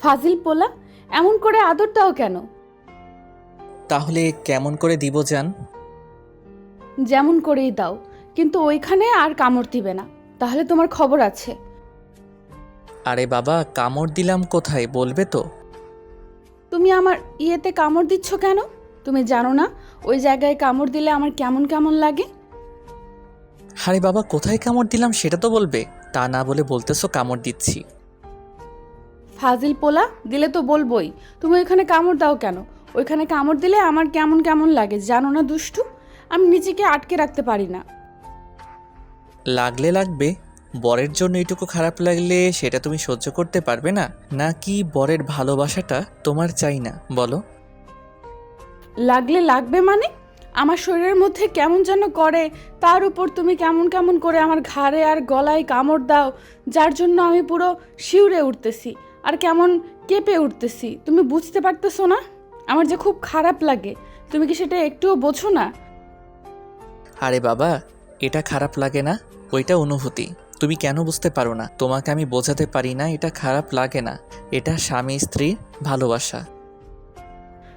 ফাজিল পোলা এমন করে আদর দাও কেন? তাহলে কেমন করে দিব জান? যেমন করেই দাও কিন্তু ওইখানে আর কামড় দিবে না। তাহলে তোমার খবর আছে। আরে বাবা কামড় দিলাম কোথায় বলবে তো? তুমি আমার ইয়েতে কামড় দিচ্ছ কেন? তুমি জানো না ওই জায়গায় কামড় দিলে আমার কেমন কেমন লাগে? আরে বাবা কোথায় কামড় দিলাম সেটা তো বলবে। তা না বলে বলতেছো কামড় দিচ্ছি। ফাজিল পোলা দিলে তো বলবই। তুমি ওইখানে কামড় দাও কেন? ওইখানে কামড় দিলে আমার কেমন কেমন লাগে জানো না দুষ্টু? আমি নিজেকে আটকে রাখতে পারি না। লাগলে লাগবে বরের জন্য এটুকু খারাপ লাগলে সেটা তুমি সহ্য করতে পারবে না নাকি বরের ভালোবাসাটা তোমার চাই না বলো? লাগলে লাগবে মানে? আমার শরীরের মধ্যে কেমন যেন করে তার উপর তুমি কেমন কেমন করে আমার ঘাড়ে আর গলায় কামড় দাও যার জন্য আমি পুরো শিউরে উঠতেছি। আর কেমন কেঁপে উঠতেছি তুমি বুঝতে পারতেছো না? আমার যে খুব খারাপ লাগে তুমি কি সেটা একটুও বোঝো না? আরে বাবা এটা খারাপ লাগে না ওইটা অনুভূতি। তুমি কেন বুঝতে পারো না? তোমাকে আমি বোঝাতে পারি না এটা খারাপ লাগে না। এটা স্বামী স্ত্রীর ভালোবাসা।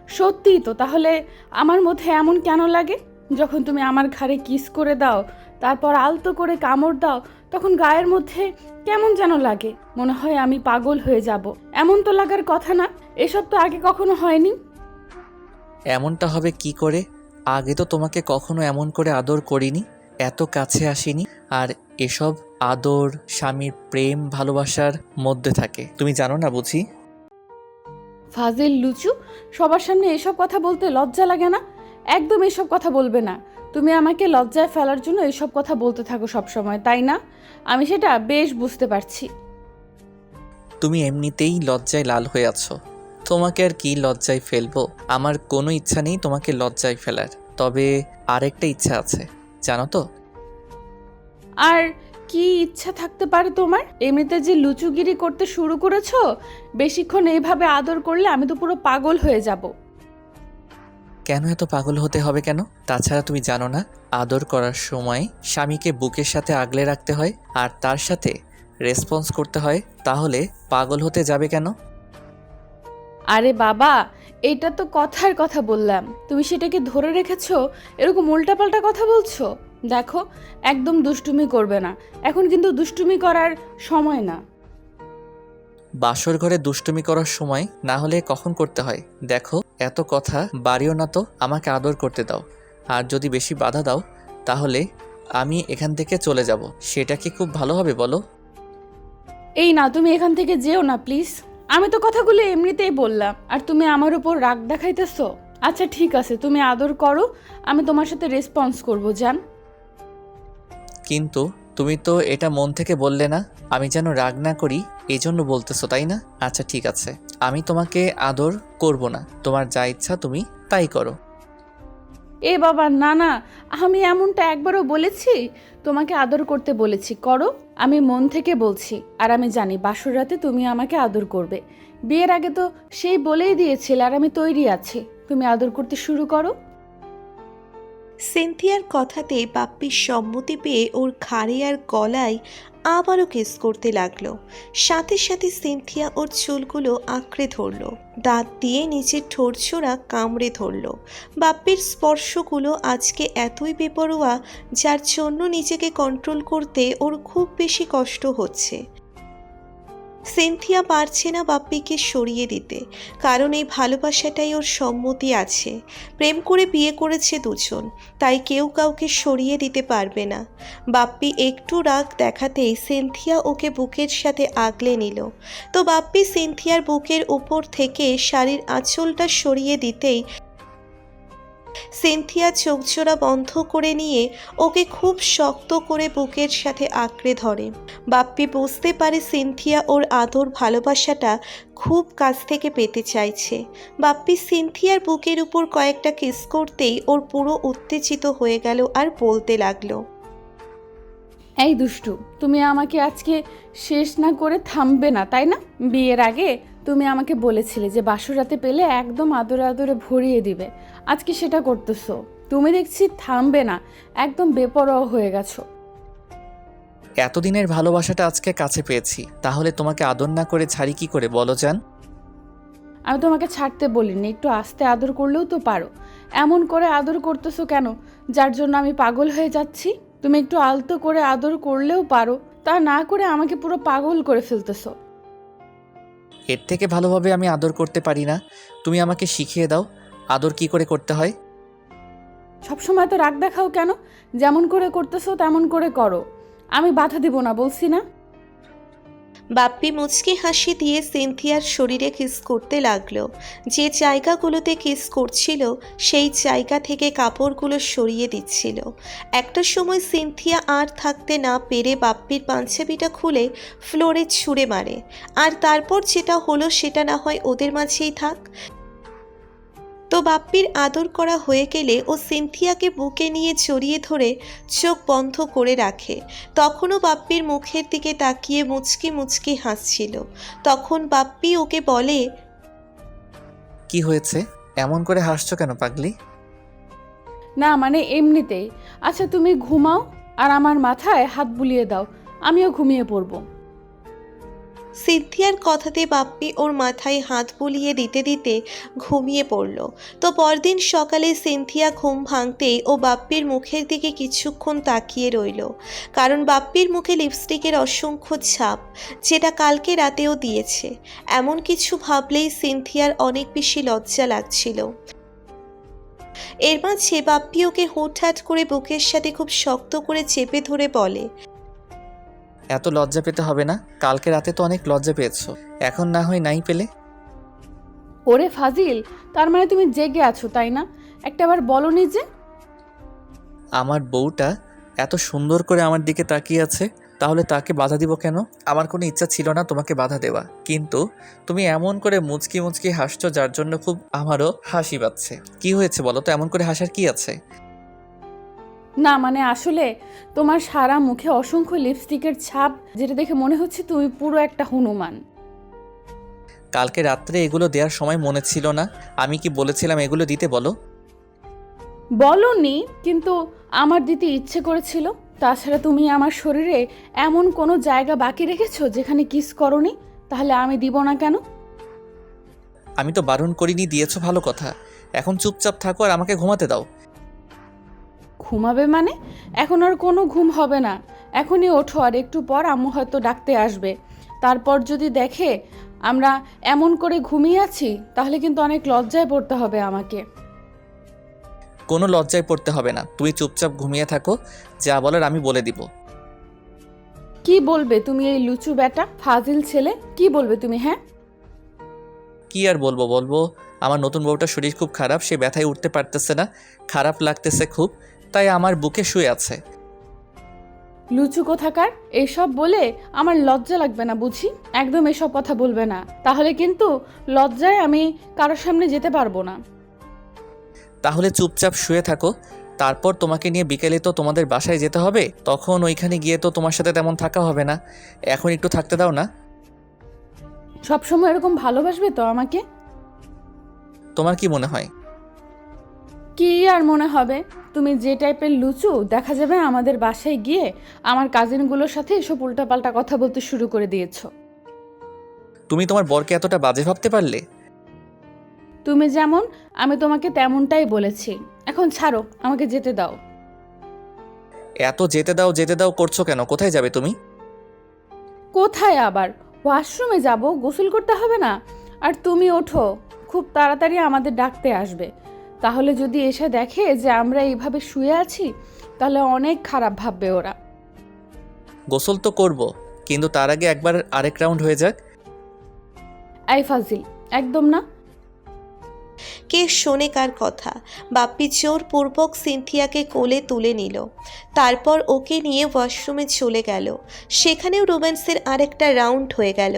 সত্যিই তো তাহলে আমার মধ্যে এমন কেন লাগে? যখন তুমি আমার ঘাড়ে কিস করে দাও তারপর আলতো করে কামড় দাও তখন গায়ের মধ্যে কেমন যেন লাগে। মনে হয় আমি পাগল হয়ে যাব। এমন তো লাগার কথা না এসব তো আগে কখনো হয়নি। এমনটা হবে কি করে? আগে তো তোমাকে কখনো এমন করে আদর করিনি এত কাছে আসিনি। আর এসব আদর স্বামীর প্রেম ভালোবাসার মধ্যে থাকে। তুমি জানো না বুঝি? ফাজিল লুচু সবার সামনে এসব কথা বলতে লজ্জা লাগে না? একদম এসব কথা বলবে না। তুমি আমাকে লজ্জায় ফেলার জন্য এসব কথা বলতে থাকো সব সময় তাই না? আমি সেটা বেশ বুঝতে পারছি। তুমি এমনিতেই লজ্জায় লাল হয়ে আছো। তোমাকে আর কি লজ্জায় ফেলব? আমার কোনো ইচ্ছা নেই তোমাকে লজ্জায় ফেলার। তবে আরেকটা ইচ্ছা আছে জানো তো? আর কি ইচ্ছা থাকতে পারে তোমার? এমনিতে যে লুচুগিরি করতে শুরু করেছ বেশিক্ষণ এইভাবে আদর করলে আমি তো পুরো পাগল হয়ে যাব। কেন এত পাগল হতে হবে কেন? তাছাড়া তুমি জানো না, আদর করার সময় স্বামীকে বুকের সাথে আগলে রাখতে হয় আর তার সাথে রেসপন্স করতে হয়, তাহলে পাগল হতে যাবে কেন? আরে বাবা, এটা তো কথার কথা বললাম। তুমি সেটাকে ধরে রেখেছো? এরকম উল্টাপাল্টা কথা বলছো? দেখো, একদম দুষ্টুমি করবে না। এখন কিন্তু দুষ্টুমি করার সময় না। বাসর ঘরে দুষ্টুমি করার সময় না হলে কখন করতে হয়? দেখো এত কথা বাড়িও না তো আমাকে আদর করতে দাও। আর যদি বেশি বাধা দাও তাহলে আমি এখান থেকে চলে যাব। সেটা কি খুব ভালো হবে বলো? এই না তুমি এখান থেকে যেও না প্লিজ। আমি তো কথাগুলো এমনিতেই বললাম আর তুমি আমার উপর রাগ দেখাইতেছো? আচ্ছা ঠিক আছে তুমি আদর করো আমি তোমার সাথে রেসপন্স করব জান। কিন্তু তুমি তো এটা মন থেকে বললে না, আমি যেন রাগ না করি এই জন্য বলতেছো, তাই না? আচ্ছা ঠিক আছে। আমি তোমাকে আদর করব না, তোমার যা ইচ্ছা তুমি তাই করো। এ বাবা, না না, আমি এমনটা একবারও বলেছি? তোমাকে আদর করতে বলেছি, করো। আমি মন থেকে বলছি, আর আমি জানি বাসর রাতে তুমি আমাকে আদর করবে। বিয়ের আগে তো সেই বলেই দিয়েছিল, আর আমি তৈরি আছি। তুমি আদর করতে শুরু করো। সিনথিয়ার কথাতে বাপ্পির সম্মতি পেয়ে ওর ঘাড়ে আর গলায় আবারও কেস করতে লাগল। সাথে সাথে সিনথিয়া ওর চুলগুলো আঁকড়ে ধরল। দাঁত দিয়ে নিচের ঠোরছোড়া কামড়ে ধরলো। বাপ্পির স্পর্শগুলো আজকে এতই বেপরোয়া, যার জন্য নিজেকে কন্ট্রোল করতে ওর খুব বেশি কষ্ট হচ্ছে। সিনথিয়া পারছে না বাপ্পিকে সরিয়ে দিতে। কারণ এই ভালোবাসাটাই ওর সম্মতি আছে। প্রেম করে বিয়ে করেছে দুজন, তাই কেউ কাউকে সরিয়ে দিতে পারবে না। বাপ্পি একটু রাগ দেখাতেই সিনথিয়া ওকে বুকের সাথে আগলে নিল। তো বাপ্পি সিনথিয়ার বুকের উপর থেকে শাড়ির আঁচলটা সরিয়ে দিতেই সিনথিয়া চোখজোড়া বন্ধ করে নিয়ে ওকে খুব শক্ত করে বুকের সাথে আঁকড়ে ধরে। বাপ্পি বুঝতে পারে সিনথিয়া ওর আদর ভালোবাসাটা খুব কাছ থেকে পেতে চাইছে। বাপ্পি সিনথিয়ার বুকের উপর কয়েকটা কিস করতেই ওর পুরো উত্তেজিত হয়ে গেল আর বলতে লাগল এই দুষ্টু তুমি আমাকে আজকে শেষ না করে থামবে না তাই না? বিয়ের আগে তুমি আমাকে বলেছিলে যে বাসরাতে পেলে একদম আদরে আদরে ভরিয়ে দিবে। আজকে সেটা করতেছো। তুমি দেখছি থামবে না একদম বেপরোয়া হয়ে গেছো। এতদিনের ভালোবাসাটা আজকে কাছে পেয়েছি তাহলে তোমাকে আদর না করে ছাড়ি কি করে বলো জান? আমি তোমাকে ছাড়তে বলিনি একটু আস্তে আদর করলেও তো পারো। এমন করে আদর করতেছো কেন? যার জন্য আমি পাগল হয়ে যাচ্ছি? তুমি একটু আলতো করে আদর করলেও পারো তা না করে আমাকে পুরো পাগল করে ফেলতেছো। এর থেকে ভালোভাবে আমি আদর করতে পারি না। তুমি আমাকে শিখিয়ে দাও আদর কি করে করতে হয়। সবসময় তো রাগ দেখাও কেন? যেমন করে করতেছো তেমন করে করো। আমি বাধা দেব না বলছি না? বাপ্পি মুচকি হাসি দিয়ে সিনথিয়ার শরীরে কিস করতে লাগল। যে জায়গাগুলোতে কিস করছিল, সেই জায়গা থেকে কাপড়গুলো সরিয়ে দিচ্ছিল। একটা সময় সিনথিয়া আর থাকতে না পেরে বাপ্পির পাঞ্জাবিটা খুলে ফ্লোরে ছুঁড়ে মারে। আর তারপর যেটা হলো, সেটা না হয় ওদের মাঝেই থাক। তো বাপ্পির আদর করা হয়ে গেলে ও সিনথিয়াকে বুকে নিয়ে জড়িয়ে ধরে চোখ বন্ধ করে রাখে। তখনও বাপ্পির মুখের দিকে তাকিয়ে মুচকি মুচকি হাসছিল। তখন বাপ্পি ওকে বলে কি হয়েছে? এমন করে হাসছো কেন পাগলি? না মানে এমনিতেই। আচ্ছা তুমি ঘুমাও আর আমার মাথায় হাত বুলিয়ে দাও। আমিও ঘুমিয়ে পড়ব। সিদ্ধিয়ার কথাতে বাপ্পি ওর মাথায় হাত বুলিয়ে দিতে দিতে ঘুমিয়ে পড়ল। তো পরদিন সকালে সিনথিয়া ঘুম ভাঙতেই ও বাপ্পির মুখের দিকে কিছুক্ষণ তাকিয়ে রইল। কারণ বাপ্পির মুখে লিপস্টিকের অসংখ্য ছাপ, যেটা কালকে রাতেও দিয়েছে। এমন কিছু ভাবলেই সিনথিয়ার অনেক বেশি লজ্জা লাগছিল। এর মাঝে বাপ্পি ওকে হুটহাট করে বুকের সাথে খুব শক্ত করে চেপে ধরে বলে এত লজ্জা পেতে হবে না কালকে রাতে তো অনেক লজ্জা পেয়েছ। এখন না হয় নাই পেলে? ওরে ফাজিল তার মানে তুমি জেগে আছো তাই না? একটাবার বলনি যে। আমার বউটা এত সুন্দর করে আমার দিকে তাকিয়ে আছে তাহলে তাকে বাধা দিব কেন? আমার কোনো ইচ্ছা ছিল না তোমাকে বাধা দেওয়া। কিন্তু তুমি এমন করে মুচকি মুচকি হাসছো যার জন্য খুব আমারও হাসি পাচ্ছে। কি হয়েছে বলো তো? এমন করে হাসার কি আছে? না মানে আসলে তোমার সারা মুখে অসংখ্য লিপস্টিকের ছাপ যেটা দেখে মনে হচ্ছে তুমি পুরো একটা হনুমান। কালকে রাত্রে এগুলো দেওয়ার সময় মনে ছিল না। আমি কি বলেছিলাম এগুলো দিতে বলো? বলনি কিন্তু আমার দিতে ইচ্ছে করেছিল। তাছাড়া তুমি আমার শরীরে এমন কোনো জায়গা বাকি রেখেছো যেখানে কিস করনি? তাহলে আমি দিব না কেন? আমি তো বারণ করিনি দিয়েছ ভালো কথা। এখন চুপচাপ থাকো আর আমাকে ঘুমাতে দাও। ঘুমাবে মানে? এখন আর কোনো ঘুম হবে না। এখনই ওঠো আর একটু পর আম্মু হয়তো ডাকতে আসবে। তারপর যদি দেখে আমরা এমন করে ঘুমিয়ে আছি তাহলে কিন্তু অনেক লজ্জায় পড়তে হবে আমাকে। কোনো লজ্জায় পড়তে হবে না। তুমি চুপচাপ ঘুমিয়ে থাকো। যা বলার আমি বলে দিব। কি বলবে তুমি এই লুচু বেটা ফাজিল ছেলে? কি বলবে তুমি হ্যাঁ? কি আর বলব বলব? আমার নতুন বউটার শরীর খুব খারাপ সে ব্যথায় উঠতে পারতেছে না। খারাপ লাগতেছে খুব। তাই আমার বুকে শুয়ে আছে। লুচু কোথাকার? এসব বলে আমার লজ্জা লাগবে না বুঝি? একদম এসব কথা বলবে না। তাহলে কিন্তু লজ্জায় আমি কারোর সামনে যেতে পারব না। তাহলে চুপচাপ শুয়ে থাকো। তারপর তোমাকে নিয়ে বিকেলে তো তোমাদের বাসায় যেতে হবে। তখন ওইখানে গিয়ে তো তোমার সাথে তেমন থাকা হবে না। এখন একটু থাকতে দাও না। সবসময় এরকম ভালোবাসবে তো আমাকে? তোমার কি মনে হয়? কি আর মনে হবে? তুমি যে টাইপের লুচু দেখা যাবে আমাদের বাসায় গিয়ে আমার কাজিনগুলোর সাথে এসব উল্টাপাল্টা কথা বলতে শুরু করে দিয়েছ। তুমি তোমার বরকে এতটা বাজে ভাবতে পারলে? তুমি যেমন আমি তোমাকে তেমনটাই বলেছি। এখন ছাড়ো আমাকে যেতে দাও। এত যেতে দাও যেতে দাও করছ কেন? কোথায় যাবে তুমি? কোথায় আবার? ওয়াশরুমে যাব গোসল করতে হবে না? আর তুমি ওঠো খুব তাড়াতাড়ি আমাদের ডাকতে আসবে। তাহলে যদি এসে দেখে যে আমরা এইভাবে শুয়ে আছি তাহলে অনেক খারাপ ভাববে ওরা। গোসল তো করব কিন্তু তার আগে একবার আরেক রাউন্ড হয়ে যাক। আই ফাজিল একদম না? কে শোনে কার কথা? বাপ্পি জোরপূর্বক সিনথিয়াকে কোলে তুলে নিল। তারপর ওকে নিয়ে ওয়াশরুমে চলে গেল। সেখানেও রোম্যান্সের আরেকটা রাউন্ড হয়ে গেল।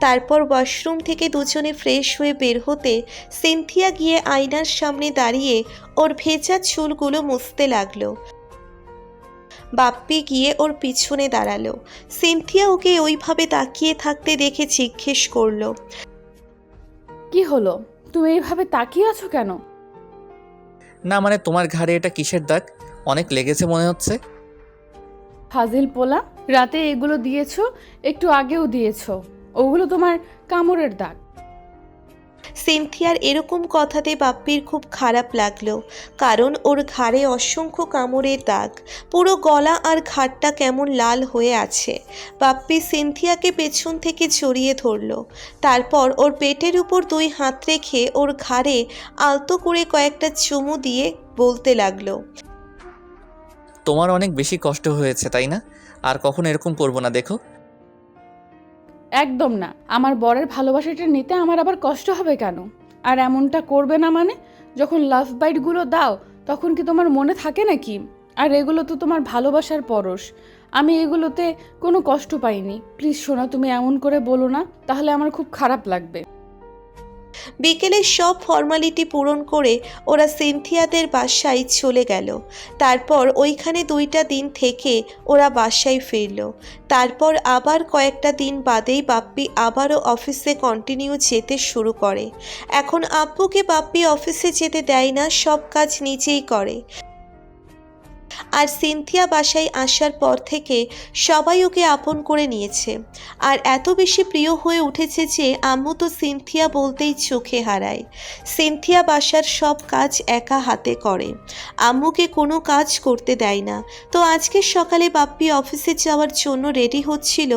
তারপর ওয়াশরুম থেকে দুজনে ফ্রেশ হয়ে বের হতে সিনথিয়া গিয়ে আয়নার সামনে দাঁড়িয়ে ওর ভেজা চুলগুলো মুছতে লাগল। বাপ্পি গিয়ে ওর পিছনে দাঁড়াল। সিনথিয়া ওকে ওইভাবে তাকিয়ে থাকতে দেখে জিজ্ঞেস করল, কি হলো? তুমি এইভাবে তাকিয়ে আছো কেন? না মানে তোমার ঘাড়ে এটা কিসের দাগ? অনেক লেগেছে মনে হচ্ছে। ফাজিল পোলা রাতে এগুলো দিয়েছ একটু আগেও দিয়েছ। ওগুলো তোমার কামড়ের দাগ। সিনথিয়ার এরকম কথাতে বাপ্পির খুব খারাপ লাগল, কারণ ওর ঘাড়ে অসংখ্য কামড়ের দাগ। পুরো গলা আর ঘাটটা কেমন লাল হয়ে আছে। বাপ্পি সিনথিয়াকে পেছন থেকে জড়িয়ে ধরলো। তারপর ওর পেটের উপর দুই হাত রেখে ওর ঘাড়ে আলতো করে কয়েকটা চুমু দিয়ে বলতে লাগল, তোমার অনেক বেশি কষ্ট হয়েছে, তাই না? আর কখনো এরকম করব না, দেখো। একদম না। আমার বরের ভালোবাসাটা নিতে আমার আবার কষ্ট হবে কেন? আর এমনটা করবে না মানে? যখন লাভ বাইটগুলো দাও, তখন কি তোমার মনে থাকে নাকি? আর এগুলো তো তোমার ভালোবাসার পরশ। আমি এগুলোতে কোনো কষ্ট পাইনি। প্লিজ শোনা তুমি এমন করে বলো না, তাহলে আমার খুব খারাপ লাগবে। বিকেলে সব ফর্মালিটি পূরণ করে ওরা সিনথিয়াদের বাসায় চলে গেল। তারপর ওইখানে দুইটা দিন থেকে ওরা বাসায় ফিরল। তারপর আবার কয়েকটা দিন বাদেই বাপ্পি আবারও অফিসে কন্টিনিউ যেতে শুরু করে। এখন আব্বুকে বাপ্পি অফিসে যেতে দেয় না, সব কাজ নিজেই করে। আর সিনথিয়া বাসায় আসার পর থেকে সবাই ওকে আপন করে নিয়েছে। আর এত বেশি প্রিয় হয়ে উঠেছে যে আম্মু তো সিনথিয়া বলতেই চোখে হারায়। সিনথিয়া বাসার সব কাজ একা হাতে করে। আম্মুকে কোনো কাজ করতে দেয় না। তো আজকে সকালে বাপ্পি অফিসে যাওয়ার জন্য রেডি হচ্ছিল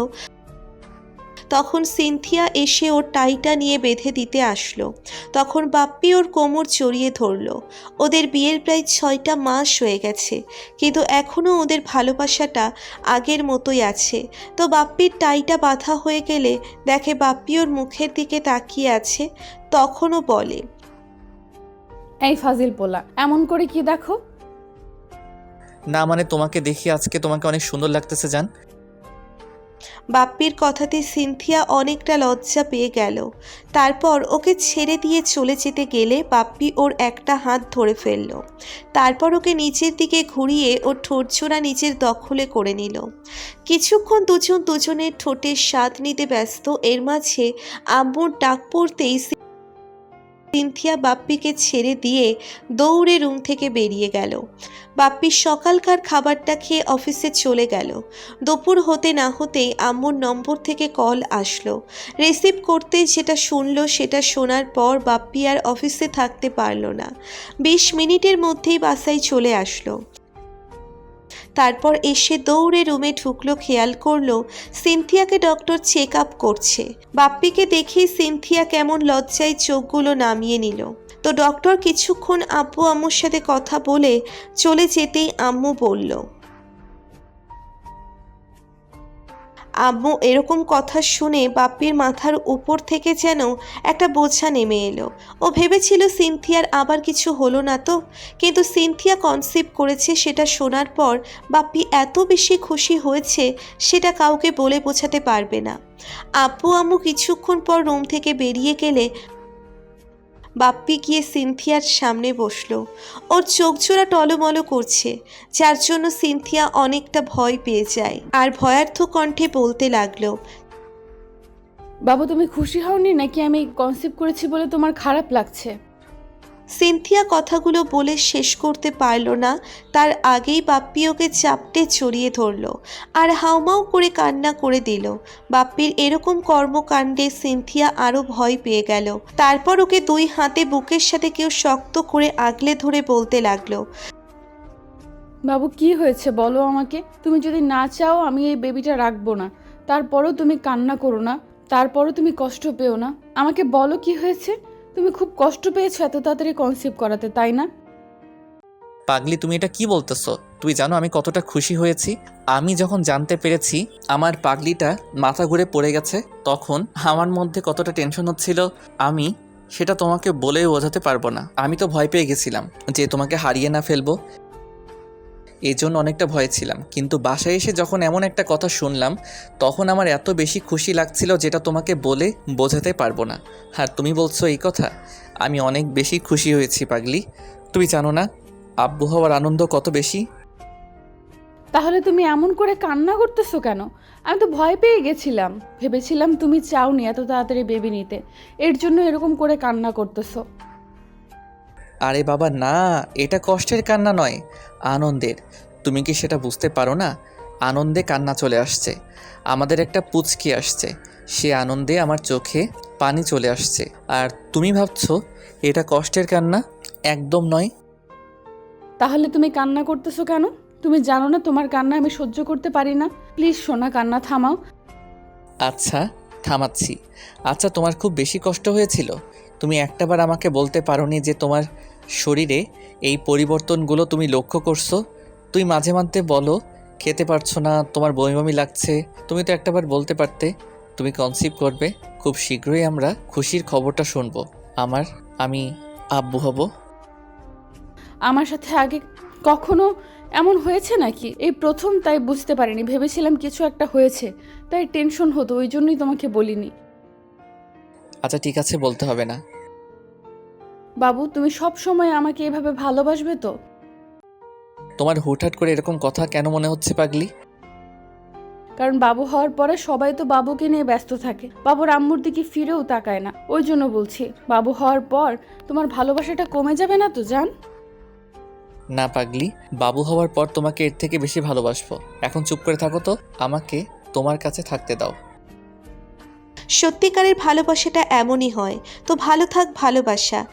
তখন সিনথিয়া এসে ওর টাইটা নিয়ে বেঁধে দিতে আসলো। তখন বাপ্পি ওর কোমর জড়িয়ে ধরলো। ওদের বিয়ের প্রায় ছয়টা মাস হয়ে গেছে কিন্তু এখনও ওদের ভালোবাসাটা আগের মতোই আছে। তো বাপ্পির টাইটা বাঁধা হয়ে গেলে দেখে বাপ্পি ওর মুখের দিকে তাকিয়ে আছে তখনও বলে এই ফাজিল পোলা এমন করে কি দেখো? না মানে তোমাকে দেখি আজকে তোমাকে অনেক সুন্দর লাগতেছে জান। বাপ্পির কথাতে সিনথিয়া অনেকটা লজ্জা পেয়ে গেল। তারপর ওকে ছেড়ে দিয়ে চলে যেতে গেলে বাপ্পি ওর একটা হাত ধরে ফেলল। তারপর ওকে নিচের দিকে ঘুরিয়ে ওর ঠোঁটজোড়া নিজের দখলে করে নিল। কিছুক্ষণ দুজন দুজনের ঠোঁটের স্বাদ নিতে ব্যস্ত, এর মাঝে আম্মুর ডাক পড়তেই সিনথিয়া বাপ্পিকে ছেড়ে দিয়ে দৌড়ে রুম থেকে বেরিয়ে গেল। বাপ্পি সকালকার খাবারটা খেয়ে অফিসে চলে গেল। দুপুর হতে না হতেই আম্মুর নম্বর থেকে কল আসলো। রিসিভ করতে যেটা শুনলো, সেটা শোনার পর বাপ্পি আর অফিসে থাকতে পারল না। বিশ মিনিটের মধ্যেই বাসায় চলে আসলো। তারপর এসে দৌড়ে রুমে ঢুকলো, খেয়াল করল সিনথিয়াকে ডক্টর চেক আপ করছে। বাপ্পিকে দেখেই সিনথিয়া কেমন লজ্জায় চোখগুলো নামিয়ে নিল। তো ডক্টর কিছুক্ষণ আব্বু আম্মুর সাথে কথা বলে চলে যেতেই আম্মু বলল আম্মু এরকম কথা শুনে বাপ্পির মাথার উপর থেকে যেন একটা বোঝা নেমে এলো। ও ভেবেছিল সিনথিয়ার আবার কিছু হলো না তো, কিন্তু সিনথিয়া কনসিভ করেছে সেটা শোনার পর বাপ্পি এত বেশি খুশি হয়েছে সেটা কাউকে বলে বোঝাতে পারবে না। আব্বু আম্মু কিছুক্ষণ পর রুম থেকে বেরিয়ে গেলে বাপ্পি গিয়ে সিনথিয়ার সামনে বসল। ওর চোখ জোড়া টলমল করছে, যার জন্য সিনথিয়া অনেকটা ভয় পেয়ে যায় আর ভয়ার্থ কণ্ঠে বলতে লাগল, বাবু, তুমি খুশি হওনি নাকি আমি কনসেপ্ট করেছি বলে তোমার খারাপ লাগছে? সিনথিয়া কথাগুলো বলে শেষ করতে পারল না, তার আগেই বাপ্পি ওকে চাপটে জড়িয়ে ধরলো আর হাউমাউ করে কান্না করে দিল। বাপ্পির এরকম কর্মকাণ্ডে সিনথিয়া আরও ভয় পেয়ে গেল। তারপর ওকে দুই হাতে বুকের সাথে কেউ শক্ত করে আগলে ধরে বলতে লাগল, বাবু, কি হয়েছে বলো আমাকে? তুমি যদি না চাও, আমি এই বেবিটা রাখব না। তারপরও তুমি কান্না করো না, তারপরও তুমি কষ্ট পেও না। আমাকে বলো কি হয়েছে? তুমি খুব কষ্ট পেয়েছ এত তাড়াতাড়ি কনসিভ করাতে, তাই না? পাগলি, তুমি এটা কি বলতেছো? তুই জানো আমি কতটা খুশি হয়েছি? আমি যখন জানতে পেরেছি আমার পাগলিটা মাথা ঘুরে পড়ে গেছে, তখন আমার মধ্যে কতটা টেনশন হচ্ছিল, আমি সেটা তোমাকে বলে বোঝাতে পারব না। আমি তো ভয় পেয়ে গেছিলাম যে তোমাকে হারিয়ে না ফেলব। এই জন্য অনেকটা ভয় ছিলাম। কিন্তু বাসায় এসে যখন এমন একটা কথা শুনলাম, তখন আমার এত বেশি খুশি লাগছিল যেটা তোমাকে বলে বোঝাতে পারব না। আর তুমি বলছো এই কথা, আমি অনেক বেশি খুশি হয়েছি পাগলি। তুমি জানো না, আব্বু হওয়ার আনন্দ কত বেশি? তাহলে তুমি এমন করে কান্না করতেছো কেন? আমি তো ভয় পেয়ে গেছিলাম। ভেবেছিলাম তুমি চাওনি এত তাড়াতাড়ি বেবি নিতে। এর জন্য এরকম করে কান্না করতেছো। আরে বাবা না এটা কষ্টের কান্না নয় আনন্দের। তুমি কি সেটা বুঝতে পারো না? আনন্দে কান্না চলে আসছে। আমাদের একটা পুচকি আসছে। সে আনন্দে আমার চোখে পানি চলে আসছে। আর তুমি ভাবছ এটা কষ্টের কান্না? একদম নয়। তাহলে তুমি কান্না করতেছো কেন? তুমি জানো না তোমার কান্না আমি সহ্য করতে পারি না। প্লিজ সোনা কান্না থামাও। আচ্ছা থামাচ্ছি। আচ্ছা তোমার খুব বেশি কষ্ট হয়েছিল। তুমি একটাবার আমাকে বলতে পারোনি যে তোমার শরীরে এই পরিবর্তনগুলো তুমি লক্ষ্য করছ? তুই মাঝে মাঝে বলো খেতে পারছ না তোমার বমি বমি লাগছে তুমি তো একটাবার বলতে পারতে। তুমি কনসিভ করবে খুব শীঘ্রই আমরা খুশির খবরটা শুনব। আমার আমি আব্বু হব। আমার সাথে আগে কখনো এমন হয়েছে নাকি? এই প্রথম তাই বুঝতে পারিনি ভেবেছিলাম কিছু একটা হয়েছে তাই টেনশন হতো ওই জন্যই তোমাকে বলিনি। আচ্ছা ঠিক আছে বলতে হবে না। বাবু তুমি সব সময় আমাকে এভাবে ভালোবাসবে তো? তোমার হুটহাট করে এরকম কথা কেন মনে হচ্ছে পাগলি? কারণ বাবু হওয়ার পরে সবাই তো বাবুকে নিয়ে ব্যস্ত থাকে। বাবুর আম্মুর দিকে ফিরেও তাকায় না। ওই জন্য বলছি বাবু হওয়ার পর তোমার ভালোবাসাটা কমে যাবে না তো জান? না পাগলি বাবু হওয়ার পর তোমাকে এর থেকে বেশি ভালোবাসবো। এখন চুপ করে থাকো তো আমাকে তোমার কাছে থাকতে দাও। সত্যিকারের ভালোবাসাটা এমনই হয়। তো ভালো থাক ভালোবাসা।